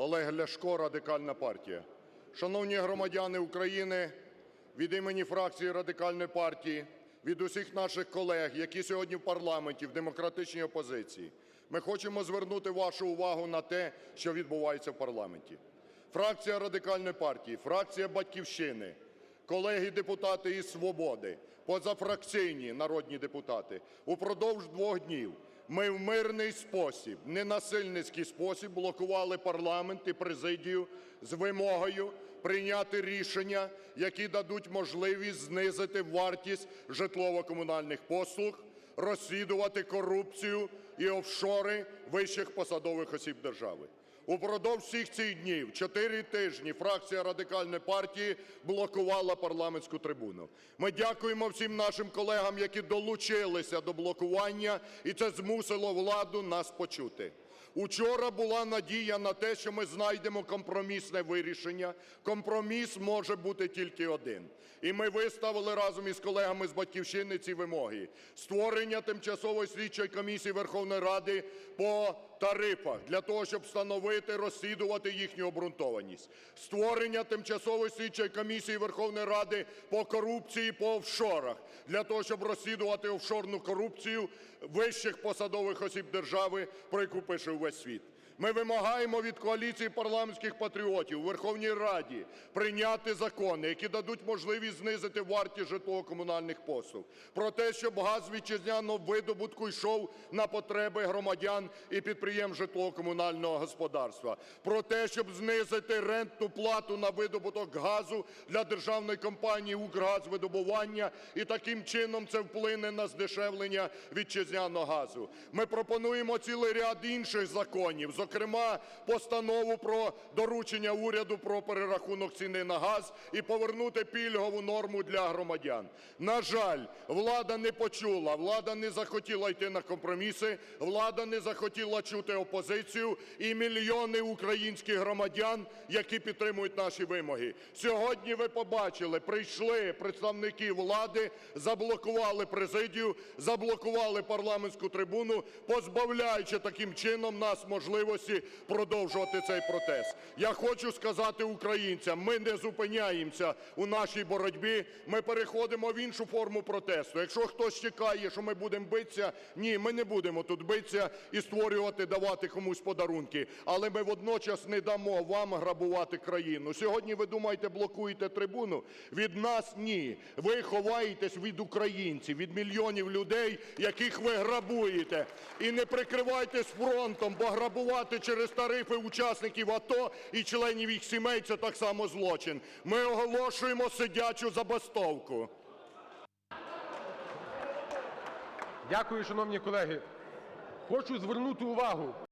Олег Ляшко, Радикальна партія. Шановні громадяни України, від імені фракції Радикальної партії, від усіх наших колег, які сьогодні в парламенті в демократичній опозиції, ми хочемо звернути вашу увагу на те, що відбувається в парламенті. Фракція Радикальної партії, фракція "Батьківщини", колеги депутати із "Свободи", позафракційні народні депутати упродовж двох днів ми в мирний спосіб, ненасильницький спосіб блокували парламент і президію з вимогою прийняти рішення, які дадуть можливість знизити вартість житлово-комунальних послуг, розслідувати корупцію і офшори вищих посадових осіб держави. Упродовж всіх цих днів, чотири тижні, фракція Радикальної партії блокувала парламентську трибуну. Ми дякуємо всім нашим колегам, які долучилися до блокування, і це змусило владу нас почути. Учора була надія на те, що ми знайдемо компромісне вирішення. Компроміс може бути тільки один. І ми виставили разом із колегами з "Батьківщини" ці вимоги: створення тимчасової слідчої комісії Верховної Ради по тарифах для того, щоб встановити, розслідувати їхню обґрунтованість; створення тимчасової слідчої комісії Верховної Ради по корупції по офшорах для того, щоб розслідувати офшорну корупцію вищих посадових осіб держави, про яку пише увесь світ. Ми вимагаємо від коаліції парламентських патріотів у Верховній Раді прийняти закони, які дадуть можливість знизити вартість житлово-комунальних послуг, про те, щоб газ вітчизняного видобутку йшов на потреби громадян і підприємств житлово-комунального господарства, про те, щоб знизити рентну плату на видобуток газу для державної компанії "Укргазвидобування", і таким чином це вплине на здешевлення вітчизняного газу. Ми пропонуємо цілий ряд інших законів, зокрема Постанову про доручення уряду про перерахунок ціни на газ і повернути пільгову норму для громадян. На жаль, влада не почула, влада не захотіла йти на компроміси, влада не захотіла чути опозицію і мільйони українських громадян, які підтримують наші вимоги. Сьогодні ви побачили, прийшли представники влади, заблокували президію, заблокували парламентську трибуну, позбавляючи таким чином нас можливості продовжувати цей протест. Я хочу сказати українцям: ми не зупиняємося у нашій боротьбі, ми переходимо в іншу форму протесту. Якщо хтось чекає, що ми будемо битися, ні, ми не будемо тут битися і створювати, давати комусь подарунки, але ми водночас не дамо вам грабувати країну. Сьогодні ви думаєте, блокуєте трибуну? Від нас – ні. Ви ховаєтесь від українців, від мільйонів людей, яких ви грабуєте. І не прикривайтесь фронтом, бо грабувати через тарифи учасників АТО і членів їх сімей – це так само злочин. Ми оголошуємо сидячу забастовку. Дякую, шановні колеги. Хочу звернути увагу,